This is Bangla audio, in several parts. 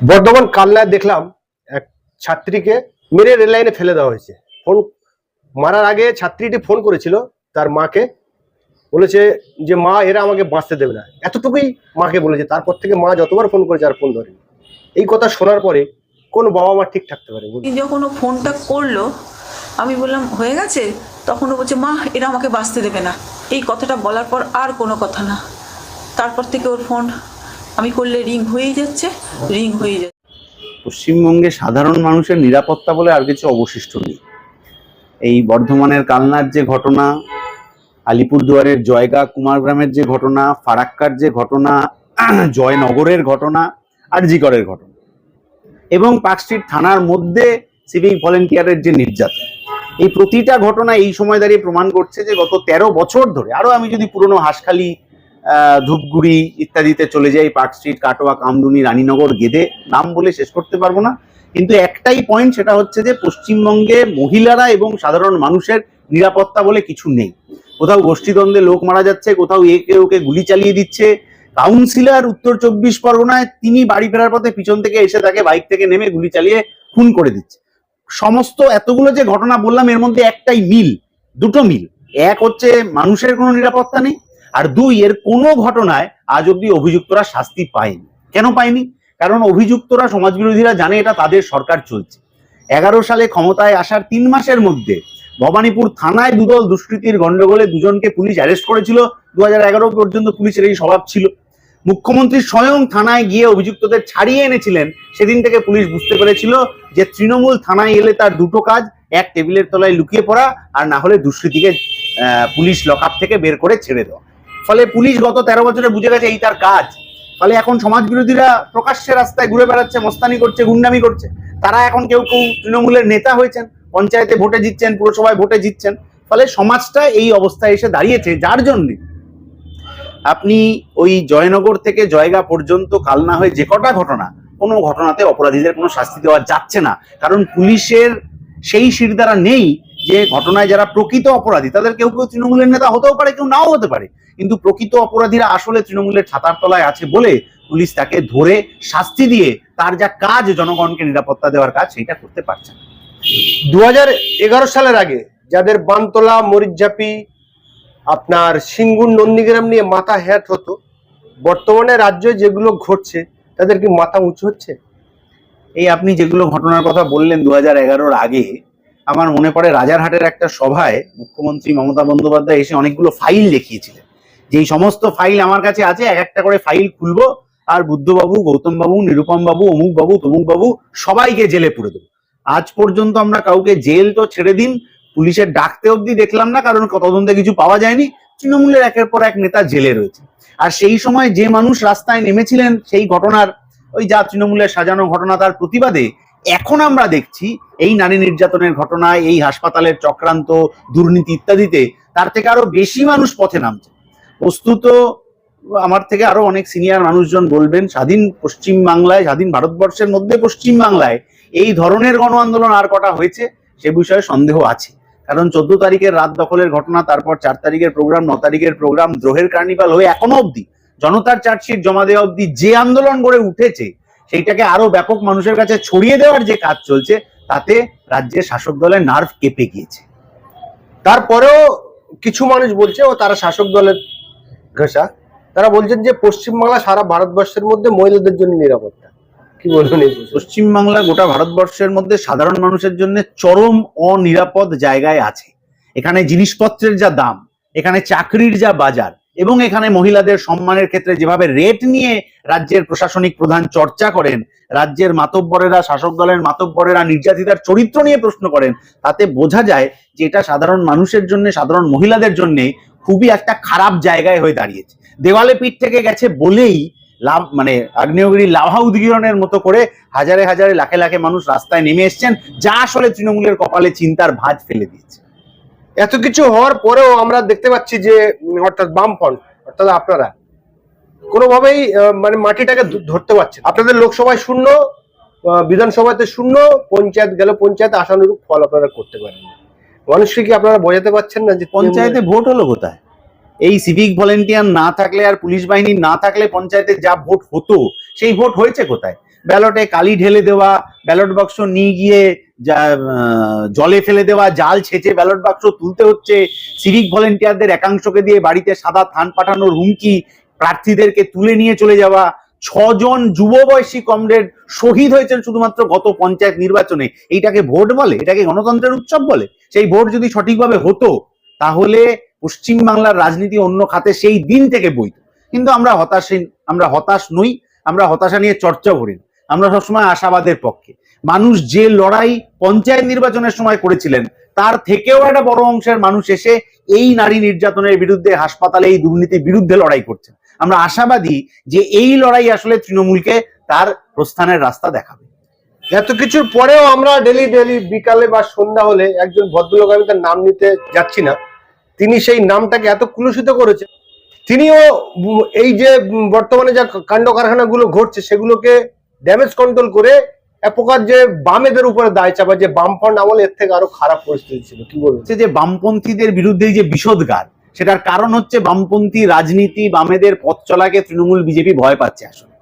বর্ধমান কালনায় দেখলাম এক ছাত্রীকে মেরে রেল লাইনে ফেলে দেওয়া হয়েছে। ফোন মারার আগে ছাত্রীটি ফোন করেছিল তার মাকে। বলেছে যে, মা, এরা আমাকে বাঁচতে দেবে না। এতটুকুই মাকে বলেছে। তারপর থেকে মা যতবার ফোন করেছে আর ফোন ধরেনি। এই কথা শোনার পরে কোন বাবা মা ঠিক থাকতে পারে যখন ও ফোনটা করল। আমি বললাম, হয়ে গেছে? তখন ও বলছে, মা, এরা আমাকে বাঁচতে দেবে না। এই কথাটা বলার পর আর কোনো কথা না। তারপর থেকে ওর ফোন আমি করলে রিং হয়েই যাচ্ছে রিং হয়ে যাচ্ছে। পশ্চিমবঙ্গে সাধারণ মানুষের নিরাপত্তা বলে আর কিছু অবশিষ্ট নেই। এই বর্ধমানের কালনার যে ঘটনা, আলিপুরদুয়ারের জয়গা কুমারগ্রামের যে ঘটনা, ফারাক্কার যে ঘটনা, জয়নগরের ঘটনা, আর জিকরের ঘটনা। এবং পার্কস্ট্রিট থানার মধ্যে সিভিক ভলেন্টিয়ারের যে নির্যাতন। এই প্রতিটা ঘটনা এই সময় দাঁড়িয়ে প্রমাণ করছে যে গত তেরো বছর ধরে আরও আমি যদি পুরনো হাঁসখালি ধূপগুড়ি ইত্যাদিতে চলে যাই পার্ক স্ট্রিট, কাটোয়া কামদুনি রানীনগর, গেদে। নাম বলে শেষ করতে পারব না। কিন্তু একটাই পয়েন্ট সেটা হচ্ছে যে, পশ্চিমবঙ্গে মহিলারা এবং সাধারণ মানুষের নিরাপত্তা বলে কিছু নেই। কোথাও গোষ্ঠীদ্বন্দ্বে লোক মারা যাচ্ছে, কোথাও একে ওকে গুলি চালিয়ে দিচ্ছে। কাউন্সিলর উত্তর চব্বিশ পরগনায় তিনি বাড়ি ফেরার পথে পিছন থেকে এসে তাকে বাইক থেকে নেমে গুলি চালিয়ে খুন করে দিচ্ছে। সমস্ত এতগুলো যে ঘটনা বললাম, এর মধ্যে একটাই মিল, দুটো মিল। এক হচ্ছে মানুষের কোনো নিরাপত্তা নেই আর দুই, এর কোনো ঘটনায় আজ অব্দি অভিযুক্তরা শাস্তি পায়নি। কেন পায়নি? কারণ অভিযুক্তরা সমাজ বিরোধীরা জানে এটা তাদের সরকার চলছে। এগারো সালে ক্ষমতায় আসার তিন মাসের মধ্যে ভবানীপুর থানায় দুদল দুষ্কৃতির গন্ডগোলে দুজনকে পুলিশ অ্যারেস্ট করেছিল। দু হাজার এগারো পর্যন্ত পুলিশের এই স্বভাব ছিল। মুখ্যমন্ত্রী স্বয়ং থানায় গিয়ে অভিযুক্তদের ছাড়িয়ে এনেছিলেন। সেদিন থেকে পুলিশ বুঝতে পেরেছিল যে তৃণমূল থানায় এলে তার দুটো কাজ, এক টেবিলের তলায় লুকিয়ে পড়া আর না হলে দুষ্কৃতিকে পুলিশ লকআপ থেকে বের করে ছেড়ে দেওয়া। ফলে পুলিশ গত তেরো বছরে বুঝে গেছে এই তার কাজ। ফলে এখন সমাজ বিরোধীরা প্রকাশ্যে রাস্তায় ঘুরে বেড়াচ্ছে, মস্তানি করছে, গুন্ডামি করছে। তারা এখন কেউ কেউ তৃণমূলের নেতা হয়েছেন, পঞ্চায়েতে ভোটে জিতছেন, পুরসভায় ভোটে জিতছেন। ফলে সমাজটা এই অবস্থায় এসে দাঁড়িয়েছে, যার জন্যে আপনি ওই জয়নগর থেকে জয়গা পর্যন্ত কালনা হয়ে যে কটা ঘটনা, কোনো ঘটনাতে অপরাধীদের কোনো শাস্তি দেওয়া যাচ্ছে না। কারণ পুলিশের সেই শিরদারা নেই যে ঘটনায় যারা প্রকৃত অপরাধী, তাদের কেউ কেউ তৃণমূলের নেতা হতেও পারে, কেউ নাও হতে পারে। কিন্তু প্রকৃত অপরাধীরা আসলে তৃণমূলের ছাতার তলায় আছে বলে পুলিশ তাকে ধরে শাস্তি দিয়ে তার যা কাজ জনগণকে নিরাপত্তা দেওয়ার কাজ সেটা করতে পারছে না। দু এগারো সালের আগে যাদের বানতলা মরিচঝাপি আপনার সিঙ্গুর নন্দীগ্রাম নিয়ে মাথা হ্যাট হতো বর্তমানে রাজ্যে যেগুলো ঘটছে তাদের কি মাথা উঁচু হচ্ছে? এই আপনি যেগুলো ঘটনার কথা বললেন দু হাজার এগারোর আগে আমার মনে পড়ে রাজারহাটের একটা সভায় মুখ্যমন্ত্রী মমতা বন্দ্যোপাধ্যায় এসে অনেকগুলো ফাইল দেখিয়েছিলেন। যেই সমস্ত ফাইল আমার কাছে আছে, এক একটা করে ফাইল খুলবো, আর বুদ্ধবাবু গৌতম বাবু নিরুপম বাবু অমুক বাবু তমুক বাবু সবাইকে জেলে পুরে দেবো। আজ পর্যন্ত আমরা কাউকে জেল তো ছেড়ে দিন, পুলিশের ডাকতে অবধি দেখলাম না, কারণ তদন্তে কিছু পাওয়া যায়নি, তৃণমূলের একের পর এক নেতা জেলে রয়েছে। আর সেই সময় যে মানুষ রাস্তায় নেমেছিলেন, সেই ঘটনার, ওই যা তৃণমূলের সাজানো ঘটনা, তার প্রতিবাদে এখন আমরা দেখছি, এই নারী নির্যাতনের ঘটনায়, এই হাসপাতালের চক্রান্ত, দুর্নীতি ইত্যাদিতে, তার থেকে আরও বেশি মানুষ পথে নামছে। বস্তুত আমার থেকে আরও অনেক সিনিয়র মানুষজন বলবেন, স্বাধীন পশ্চিম বাংলায় স্বাধীন ভারতবর্ষের মধ্যে পশ্চিম বাংলায় এই ধরনের গণ আন্দোলন আর কটা হয়েছে সে বিষয়ে সন্দেহ আছে। কারণ চোদ্দ তারিখের রাত দখলের ঘটনা, তারপর চার তারিখের প্রোগ্রাম ন তারিখের প্রোগ্রাম দ্রোহের কার্নিভাল হয়ে এখনও অবধি জনতার চার্জশিট জমা দেওয়া অবধি যে আন্দোলন গড়ে উঠেছে, সেইটাকে আরও ব্যাপক মানুষের কাছে ছড়িয়ে দেওয়ার যে কাজ চলছে, তাতে রাজ্যের শাসক দলের নার্ভ কেঁপে গিয়েছে। তারপরেও কিছু মানুষ বলছে, ও তারা শাসক দলের ঘেঁষা তারা বলছেন যে পশ্চিমবাংলা সারা ভারতবর্ষের মধ্যে মহিলাদের জন্য নিরাপত্তা কি বলবেন? পশ্চিমবাংলা গোটা ভারতবর্ষের মধ্যে সাধারণ মানুষের জন্য চরম অনিরাপদ জায়গায় আছে এখানে জিনিসপত্রের যা দাম, এখানে চাকরির যা বাজার এবং এখানে মহিলাদের সম্মানের ক্ষেত্রে যেভাবে রেট নিয়ে রাজ্যের প্রশাসনিক প্রধান চর্চা করেন, রাজ্যের মাতব্বরেরা, শাসক দলের মাতব্বরেরা, নির্যাতিতার চরিত্র নিয়ে প্রশ্ন করেন, তাতে বোঝা যায় যে এটা সাধারণ মানুষের জন্য, সাধারণ মহিলাদের জন্য খুবই একটা খারাপ জায়গায় হয়ে দাঁড়িয়েছে। দেওয়ালে পিঠ থেকে গেছে বলেই লাভ মানে আগ্নেয়গিরি লাভা উদ্গীরণের মতো করে হাজারে হাজারে লাখে লাখে মানুষ রাস্তায় নেমে এসছেন, যা আসলে তৃণমূলের কপালে চিন্তার ভাঁজ ফেলে দিয়েছে। এত কিছু হওয়ার পরেও আমরা দেখতে পাচ্ছি যে, অর্থাৎ বামফ্রন্ট, অর্থাৎ আপনারা, কোনোভাবেই মানে মাটিটাকে ধরতে পারছে আপনাদের লোকসভায় শূন্য বিধানসভাতে শূন্য, পঞ্চায়েত গেল পঞ্চায়েত, আশানুরূপ ফল আপনারা করতে পারেন মানুষকে কি আপনারা বোঝাতে পারছেন না যে পঞ্চায়েতে ভোট হলো কোথায়? এই সিভিক ভলেন্টিয়ার না থাকলে আর পুলিশ বাহিনী না থাকলে পঞ্চায়েতে যা ভোট হতো, সেই ভোট হয়েছে কোথায়? ব্যালটে কালি ঢেলে দেওয়া, ব্যালট বাক্স নিয়ে গিয়ে জলে ফেলে দেওয়া, জাল ছেঁচে ব্যালট বাক্স তুলতে হচ্ছে। সিভিক ভলেন্টিয়ারদের একাংশকে দিয়ে বাড়িতে সাদা থান পাঠানোর হুমকি, প্রার্থীদেরকে তুলে নিয়ে চলে যাওয়া ছজন যুব বয়সী কমরেড শহীদ হয়েছেন শুধুমাত্র গত পঞ্চায়েত নির্বাচনে। এইটাকে ভোট বলে? এটাকে গণতন্ত্রের উৎসব বলে? সেই ভোট যদি সঠিকভাবে হতো, তাহলে পশ্চিমবাংলার রাজনীতি অন্য খাতে সেই দিন থেকে বইত কিন্তু আমরা হতাশীন আমরা হতাশ নই, আমরা হতাশা নিয়ে চর্চা করি। আমরা সবসময় আশাবাদের পক্ষে। মানুষ যে লড়াই পঞ্চায়েত নির্বাচনের সময় করেছিলেন, তার থেকেও একটা বড় অংশের মানুষ এসে এই নারী নির্যাতনের বিরুদ্ধে হাসপাতালে এই দুর্নীতির বিরুদ্ধে লড়াই করছেন। আমরা আশাবাদী যে এই লড়াই আসলে তৃণমূলকে তার প্রস্থানের রাস্তা দেখাবে। এত কিছুর পরেও আমরা ডেলি ডেলি বিকালে বা সন্ধ্যা হলে একজন ভদ্রলোক আমি তার নাম নিতে যাচ্ছি না তিনি সেই নামটাকে এত কুলুষিত করেছে। তিনিও এই যে বর্তমানে যা কাণ্ড কারখানাগুলো ঘটছে সেগুলোকে ড্যামেজ কন্ট্রোল করে এক প্রকার যে বামেদের উপরে দায় চাপা যে বামফ্রন্ট আমলে এর থেকে আরও খারাপ পরিস্থিতি ছিল। কি বলব যে বামপন্থীদের বিরুদ্ধে যে বিষোদগার সেটার কারণ হচ্ছে বামপন্থী রাজনীতি বামেদের পথ চলাকে তৃণমূল বিজেপি ভয় পাচ্ছে আসলে।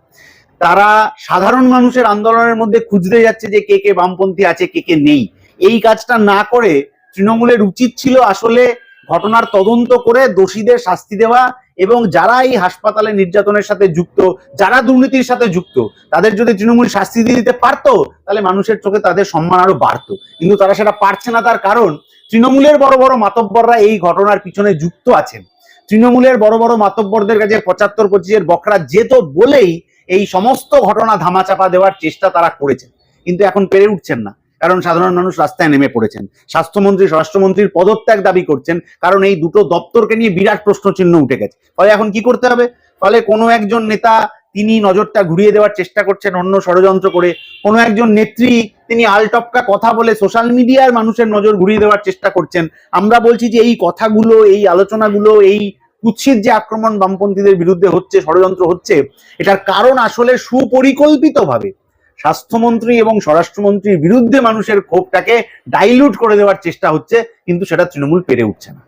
তারা সাধারণ মানুষের আন্দোলনের মধ্যে খুঁজতে যাচ্ছে যে কে কে বামপন্থী আছে, কে কে নেই। এই কাজটা না করে তৃণমূলের উচিত ছিল আসলে ঘটনার তদন্ত করে দোষীদের শাস্তি দেওয়া এবং যারা এই হাসপাতালে নির্যাতনের সাথে যুক্ত, যারা দুর্নীতির সাথে যুক্ত, তাদের যদি তৃণমূল শাস্তি দিয়ে দিতে পারতো, তাহলে মানুষের চোখে তাদের সম্মান আরও বাড়তো। কিন্তু তারা সেটা পারছে না তার কারণ, তৃণমূলের বড় বড় মাতব্বররা এই ঘটনার পিছনে যুক্ত আছেন। তৃণমূলের বড় বড় মাতব্বরদের কাছে পঁচাত্তর পঁচিশের বকরা যেত বলেই এই সমস্ত ঘটনা ধামাচাপা দেওয়ার চেষ্টা তারা করেছেন। কিন্তু এখন পেরে উঠছেন না। কারণ সাধারণ মানুষ রাস্তায় নেমে পড়েছেন। স্বাস্থ্যমন্ত্রী, স্বরাষ্ট্রমন্ত্রীর পদত্যাগ দাবি করছেন, কারণ এই দুটো দপ্তরকে নিয়ে বিরাট প্রশ্ন চিহ্ন উঠে গেছে। ফলে এখন কি করতে হবে? ফলে কোনো একজন নেতা তিনি নজরটা ঘুরিয়ে দেওয়ার চেষ্টা করছেন অন্য ষড়যন্ত্র করে। কোনো একজন নেত্রী তিনি আলটপকা কথা বলে সোশ্যাল মিডিয়ার মানুষের নজর ঘুরিয়ে দেওয়ার চেষ্টা করছেন। আমরা বলছি যে এই কথাগুলো, এই আলোচনাগুলো, এই কুৎসিত যে আক্রমণ বামপন্থীদের বিরুদ্ধে হচ্ছে, ষড়যন্ত্র হচ্ছে, এটার কারণ আসলে সুপরিকল্পিতভাবে স্বাস্থ্যমন্ত্রী এবং স্বরাষ্ট্রমন্ত্রীর বিরুদ্ধে মানুষের ক্ষোভটাকে ডাইলুট করে দেওয়ার চেষ্টা হচ্ছে কিন্তু সেটা তৃণমূল পেরে উঠছে না।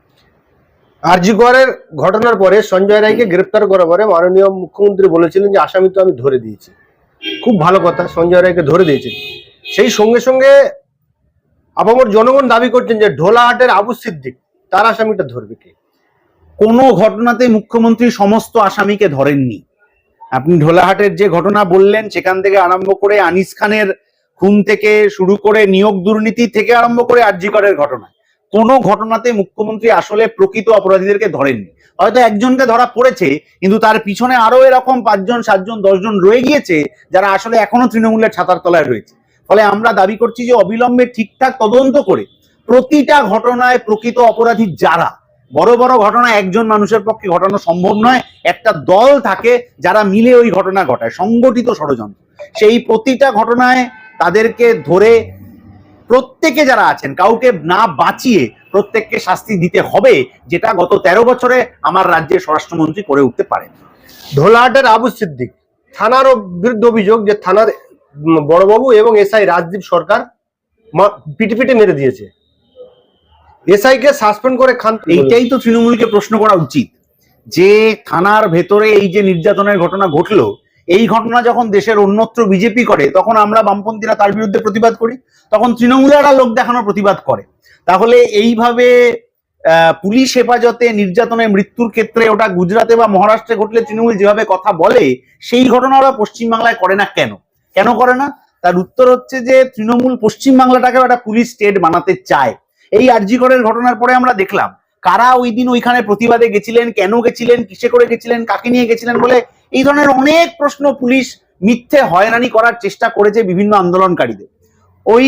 আরজি করের ঘটনার পরে সঞ্জয় রায়কে গ্রেপ্তার করার পরে মাননীয় মুখ্যমন্ত্রী বলেছিলেন যে আসামি তো আমি ধরে দিয়েছি। খুব ভালো কথা সঞ্জয় রায়কে ধরে দিয়েছেন সেই সঙ্গে সঙ্গে আপামর জনগণ দাবি করছেন যে ঢোলাহাটের আবু সিদ্দিক তার আসামিটা ধরবে কে? কোনো ঘটনাতে মুখ্যমন্ত্রী সমস্ত আসামিকে ধরেননি। আপনি ঢোলাহাটের যে ঘটনা বললেন, সেখান থেকে আরম্ভ করে আনিস খানের খুন থেকে শুরু করে নিয়োগ দুর্নীতি থেকে আরম্ভ করে আরজিকরের ঘটনা। কোনো ঘটনাতে মুখ্যমন্ত্রী আসলে প্রকৃত অপরাধীদেরকে ধরেননি। হয়তো একজনকে ধরা পড়েছে, কিন্তু তার পিছনে আরও এরকম পাঁচজন, সাতজন, দশজন রয়ে গিয়েছে, যারা আসলে এখনও তৃণমূলের ছাতার তলায় রয়েছে। ফলে আমরা দাবি করছি যে অবিলম্বে ঠিকঠাক তদন্ত করে প্রতিটা ঘটনায় প্রকৃত অপরাধী যারা বড় বড় ঘটনা একজন মানুষের পক্ষে ঘটানো সম্ভব নয়। একটা দল থাকে যারা মিলে ওই ঘটনা ঘটায়, সংগঠিত ষড়যন্ত্র। সেই প্রতিটা ঘটনায় তাদেরকে ধরে প্রত্যেকে যারা আছেন, কাউকে না বাঁচিয়ে প্রত্যেককে শাস্তি দিতে হবে, যেটা গত তেরো বছরে আমার রাজ্যের স্বরাষ্ট্রমন্ত্রী করে উঠতে পারেন। ধোলাহাটের আবু সিদ্দিক, থানার বিরুদ্ধে অভিযোগ যে থানার বড়বাবু এবং এসআই রাজদীপ সরকার পিটে পিটে মেরে দিয়েছে। এসআই কে সাসপেন্ড করে খান। এইটাই তো তৃণমূলকে প্রশ্ন করা উচিত। যে থানার ভেতরে এই যে নির্যাতনের ঘটনা ঘটলো এই ঘটনা যখন দেশের অন্যত্র বিজেপি করে তখন আমরা বামপন্থীরা তার বিরুদ্ধে প্রতিবাদ করি। তখন তৃণমূলেরা লোক দেখানোর প্রতিবাদ করে। তাহলে এইভাবে আহ, পুলিশ হেফাজতে নির্যাতনের মৃত্যুর ক্ষেত্রে ওটা গুজরাটে বা মহারাষ্ট্রে ঘটলে তৃণমূল যেভাবে কথা বলে সেই ঘটনা ওরা পশ্চিমবাংলায় করে না কেন? কেন করে না? তার উত্তর হচ্ছে যে তৃণমূল পশ্চিমবাংলাটাকে একটা পুলিশ স্টেট বানাতে চায়। এই আরজিকরের ঘটনার পরে আমরা দেখলাম, কারা ওই দিন ওইখানে প্রতিবাদে গেছিলেন, কেন গেছিলেন, কিসে করে গেছিলেন, কাকে নিয়ে গেছিলেন বলে এই ধরনের অনেক প্রশ্ন পুলিশ মিথ্যে হয়রানি করার চেষ্টা করেছে বিভিন্ন আন্দোলনকারীদের। ওই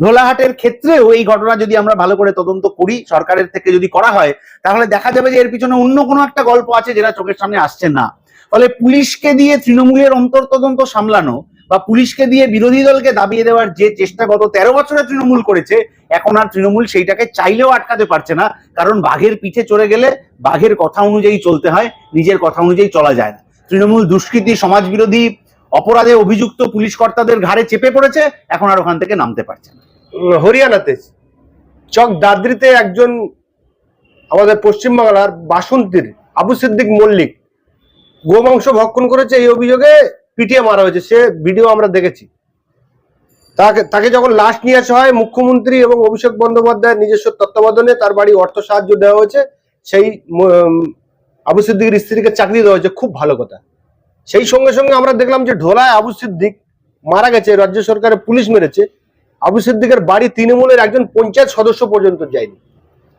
ঢোলাহাটের ক্ষেত্রেও এই ঘটনা যদি আমরা ভালো করে তদন্ত করি, সরকারের থেকে যদি করা হয়, তাহলে দেখা যাবে যে এর পিছনে অন্য কোনো একটা গল্প আছে যেটা চোখের সামনে আসছে না। ফলে পুলিশকে দিয়ে তৃণমূলের অন্তর্তদন্ত সামলানো বা পুলিশকে দিয়ে বিরোধী দলকে দাবিয়ে দেওয়ার যে চেষ্টা গত তেরো বছরে তৃণমূল করেছে, এখন আর তৃণমূল সেইটাকে চাইলেও আটকাতে পারছে না, কারণ বাঘের পিঠে চড়ে গেলে বাঘের কথা অনুযায়ী চলতে হয়, নিজের কথা অনুযায়ী চলা যায় না। তৃণমূল দুষ্কৃতি সমাজ বিরোধী অপরাধে অভিযুক্ত পুলিশ কর্তাদের ঘাড়ে চেপে পড়েছে, এখন আর ওখান থেকে নামতে পারছে না। হরিয়ানাতে চক দাদ্রিতে একজন আমাদের পশ্চিমবাংলার বাসন্তীর, আবু সিদ্দিক মল্লিক, গোমাংস ভক্ষণ করেছে এই অভিযোগে। পিটিয়ে মারা হয়েছে, সে ভিডিও আমরা দেখেছি। তাকে তাকে যখন লাশ নিয়ে আসা হয়, মুখ্যমন্ত্রী এবং অভিষেক বন্দ্যোপাধ্যায়ের নিজস্ব তত্ত্বাবধানে তার বাড়ি অর্থ সাহায্য দেওয়া হয়েছে, সেই আবু সিদ্দিকের স্ত্রীকে চাকরি দেওয়া হয়েছে, খুব ভালো কথা। সেই সঙ্গে সঙ্গে আমরা দেখলাম যে ঢোলায় আবু সিদ্দিক মারা গেছে, রাজ্য সরকারের পুলিশ মেরেছে। আবু সিদ্দিকের বাড়ি তৃণমূলের একজন পঞ্চায়েত সদস্য পর্যন্ত যায়নি।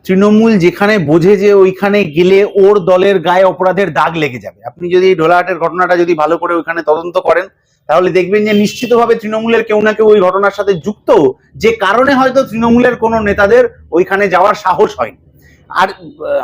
তৃণমূল যেখানে বোঝে যে ওইখানে গেলে ওর দলের গায়ে অপরাধের দাগ লেগে যাবে। আপনি যদি ঢোলাহাটের ঘটনাটা যদি ভালো করে ওইখানে তদন্ত করেন, তাহলে দেখবেন যে নিশ্চিতভাবে তৃণমূলের কেউ না কেউ ওই ঘটনার সাথে যুক্ত। যে কারণে হয়তো তৃণমূলের কোনো নেতাদের ওইখানে যাওয়ার সাহস হয়নি। আর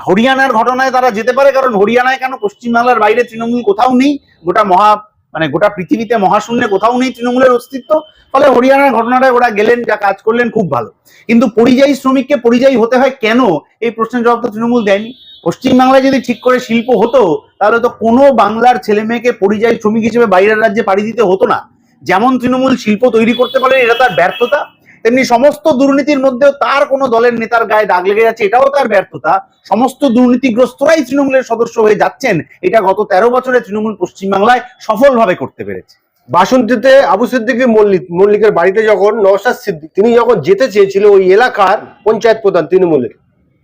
হরিয়ানার ঘটনায় তারা যেতে পারে, কারণ হরিয়ানায় কেন? পশ্চিমবাংলার বাইরে তৃণমূল কোথাও নেই। গোটা মহা মানে গোটা পৃথিবীতে মহাশূন্যে কোথাও নেই তৃণমূলের অস্তিত্ব। ফলে হরিয়ানার ঘটনাটায় ওরা গেলেন, যা কাজ করলেন খুব ভালো। কিন্তু পরিযায়ী শ্রমিককে পরিযায়ী হতে হয় কেন? এই প্রশ্নের জবাব তো তৃণমূল দেয়নি। পশ্চিমবাংলায় যদি ঠিক করে শিল্প হতো, তাহলে তো কোনো বাংলার ছেলে মেয়েকে পরিযায়ী শ্রমিক হিসেবে বাইরের রাজ্যে পাড়ি দিতে হতো না। যেমন তৃণমূল শিল্প তৈরি করতে পারে এটা তার ব্যর্থতা। তেমনি সমস্ত দুর্নীতির মধ্যেও তার কোনো দলের নেতার গায়ে দাগ লেগে যাচ্ছে, এটাও তার ব্যর্থতা। সমস্ত দুর্নীতিগ্রস্তরাই তৃণমূলের সদস্য হয়ে যাচ্ছেন। এটা গত তেরো বছরে তৃণমূল পশ্চিমবাংলায় সফলভাবে করতে পেরেছে। বাসন্তীতে আবু সিদ্দিক মল্লিক মল্লিকের বাড়িতে যখন নওশাদ সিদ্দিক তিনি যখন যেতে চেয়েছিল ওই এলাকার পঞ্চায়েত প্রধান তৃণমূলের,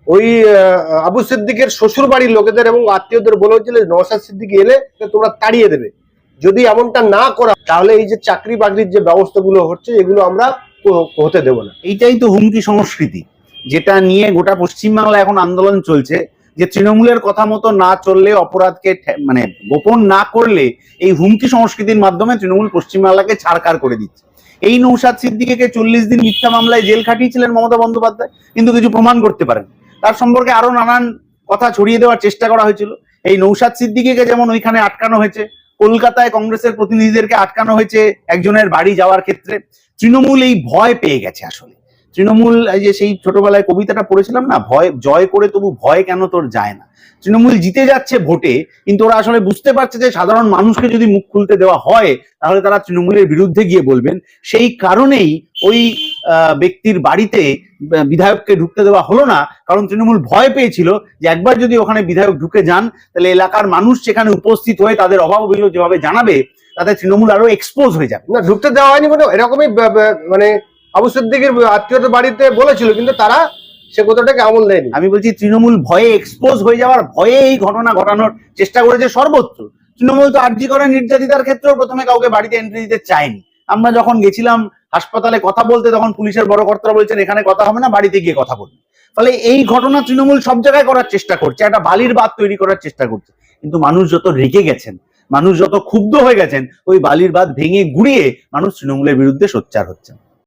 ওই আবু সিদ্দিকের শ্বশুর বাড়ির লোকেদের এবং আত্মীয়দের বলে হচ্ছিল যে নওশাদ সিদ্দিক এলে তোমরা তাড়িয়ে দেবে। যদি এমনটা না করা তাহলে এই যে চাকরি বাকরির যে ব্যবস্থাগুলো হচ্ছে, এগুলো আমরা হতে দেবো না। এইটাই তো হুমকি সংস্কৃতি, যেটা নিয়ে গোটা পশ্চিমবাংলা এখন আন্দোলন চলছে, যে তৃণমূলের কথা মতো না চললে, অপরাধকে মানে গোপন না করলে, এই হুমকি সংস্কৃতির মাধ্যমে তৃণমূল পশ্চিমবাংলাকে ছাড়কার করে দিচ্ছে। এই নৌসাদ সিদ্দিকে চল্লিশ দিন মিথ্যা মামলায় জেল খাটিয়েছিলেন মমতা বন্দ্যোপাধ্যায়, কিন্তু কিছু প্রমাণ করতে পারেন। তার সম্পর্কে আরও নানান কথা ছড়িয়ে দেওয়ার চেষ্টা করা হয়েছিল। এই নৌসাদ সিদ্দিকিকে যেমন ওইখানে আটকানো হয়েছে, কলকাতায় কংগ্রেসের প্রতিনিধিদেরকে আটকানো হয়েছে একজনের বাড়ি যাওয়ার ক্ষেত্রে তৃণমূল এই ভয় পেয়ে গেছে আসলে। তৃণমূল, এই যে সেই ছোটবেলায় কবিতাটা পড়েছিলাম না, ভয়, জয় করে তবু ভয় কেন তোর যায় না? তৃণমূল জিতে যাচ্ছে ভোটে, কিন্তু ওরা আসলে বুঝতে পারছে যে সাধারণ মানুষকে যদি মুখ খুলতে দেওয়া হয়, তাহলে তারা তৃণমূলের বিরুদ্ধে গিয়ে বলবেন। সেই কারণেই ওই ব্যক্তির বাড়িতে বিধায়ককে ঢুকতে দেওয়া হলো না, কারণ তৃণমূল ভয় পেয়েছিল যে একবার যদি ওখানে বিধায়ক ঢুকে যান, তাহলে এলাকার মানুষ সেখানে উপস্থিত হয়ে তাদের অভাব অভিযোগ যেভাবে জানাবে তাতে তৃণমূল আরও এক্সপোজ হয়ে যাবে। না ঢুকতে দেওয়া হয়নি মানে এরকমই মানে আবু সিদ্দিকের আত্মীয়দের বাড়িতে বলেছিল কিন্তু তারা সে কথাটাকে আমল দেয়নি। আমি বলছি তৃণমূল ভয়ে এক্সপোজ হয়ে যাওয়ার ভয়ে এই ঘটনা ঘটানোর চেষ্টা করেছে সর্বত্র। তৃণমূল তো আর্জি করে নির্যাতিতার ক্ষেত্রেও প্রথমে কাউকে বাড়িতে এন্ট্রি দিতে চায়নি। আমরা যখন গেছিলাম হাসপাতালে কথা বলতে তখন পুলিশের বড় কর্তারা বলছেন এখানে কথা হবে না বাড়িতে গিয়ে কথা বলবে। ফলে এই ঘটনা তৃণমূল সব জায়গায় করার চেষ্টা করছে একটা বালির বাদ তৈরি করার চেষ্টা করছে। কিন্তু মানুষ যত রেগে গেছেন মানুষ যত ক্ষুব্ধ হয়ে গেছেন, ওই বালির বাদ ভেঙে গুড়িয়ে মানুষ তৃণমূলের বিরুদ্ধে সোচ্চার হচ্ছেন।